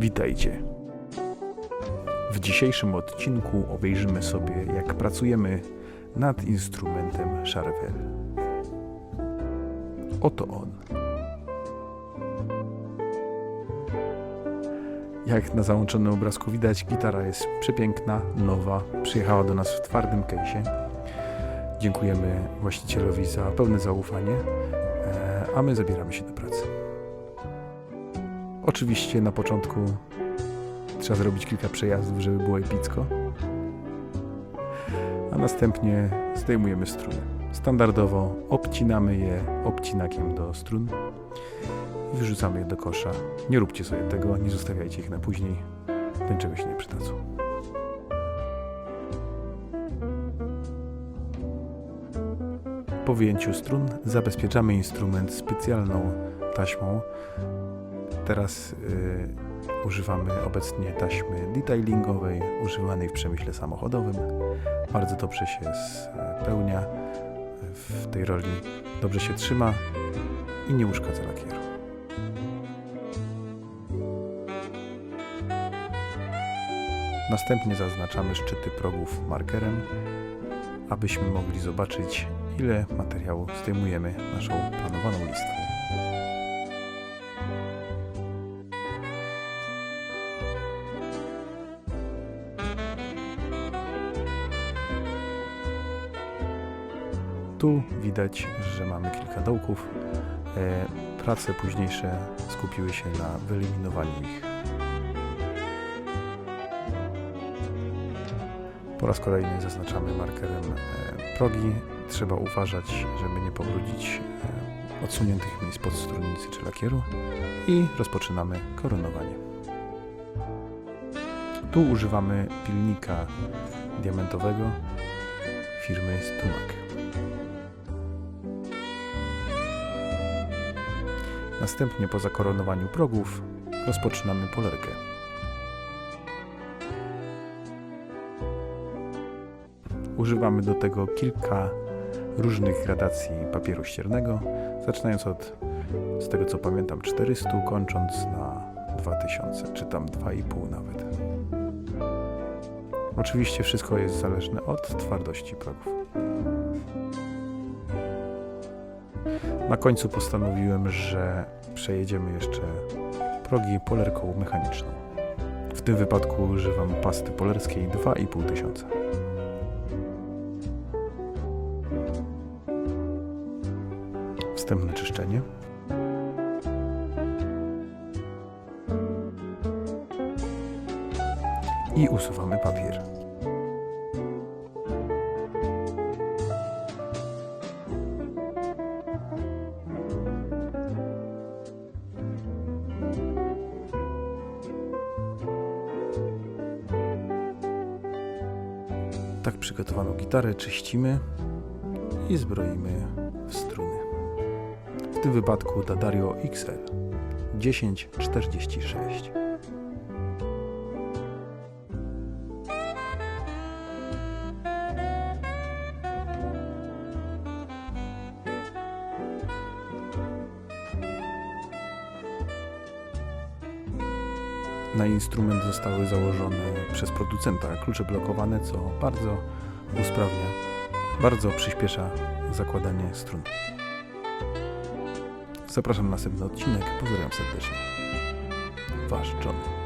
Witajcie. W dzisiejszym odcinku obejrzymy sobie, jak pracujemy nad instrumentem Charvel. Oto on. Jak na załączonym obrazku widać, gitara jest przepiękna, nowa, przyjechała do nas w twardym case'ie. Dziękujemy właścicielowi za pełne zaufanie, e, a my zabieramy się do pracy. Oczywiście na początku trzeba zrobić kilka przejazdów, żeby było epicko. A następnie zdejmujemy struny. Standardowo obcinamy je obcinakiem do strun i wyrzucamy je do kosza. Nie róbcie sobie tego, nie zostawiajcie ich na później. Do niczego się nie przydadzą. Po wyjęciu strun zabezpieczamy instrument specjalną taśmą. Teraz y, używamy obecnie taśmy detailingowej, używanej w przemyśle samochodowym. Bardzo dobrze się spełnia w tej roli, dobrze się trzyma i nie uszkadza lakieru. Następnie zaznaczamy szczyty progów markerem, abyśmy mogli zobaczyć, ile materiału zdejmujemy naszą planowaną listą. Tu widać, że mamy kilka dołków. E, prace późniejsze skupiły się na wyeliminowaniu ich. Po raz kolejny zaznaczamy markerem e, progi. Trzeba uważać, żeby nie pobrudzić e, odsuniętych miejsc pod strunicy czy lakieru. I rozpoczynamy koronowanie. Tu używamy pilnika diamentowego firmy Stumak. Następnie po zakoronowaniu progów rozpoczynamy polerkę. Używamy do tego kilka różnych gradacji papieru ściernego, zaczynając od, z tego co pamiętam, 400, kończąc na 2000, czy tam 2,5 nawet. Oczywiście wszystko jest zależne od twardości progów. Na końcu postanowiłem, że przejedziemy jeszcze progi polerką mechaniczną. W tym wypadku używam pasty polerskiej 2,5 tysiąca. Wstępne czyszczenie. I usuwamy papier. Tak przygotowaną gitarę czyścimy i zbroimy w struny. W tym wypadku Dadario XL 1046. Na instrument zostały założone przez producenta klucze blokowane, co bardzo usprawnia, bardzo przyspiesza zakładanie strun. Zapraszam na następny odcinek. Pozdrawiam serdecznie. Wasz John.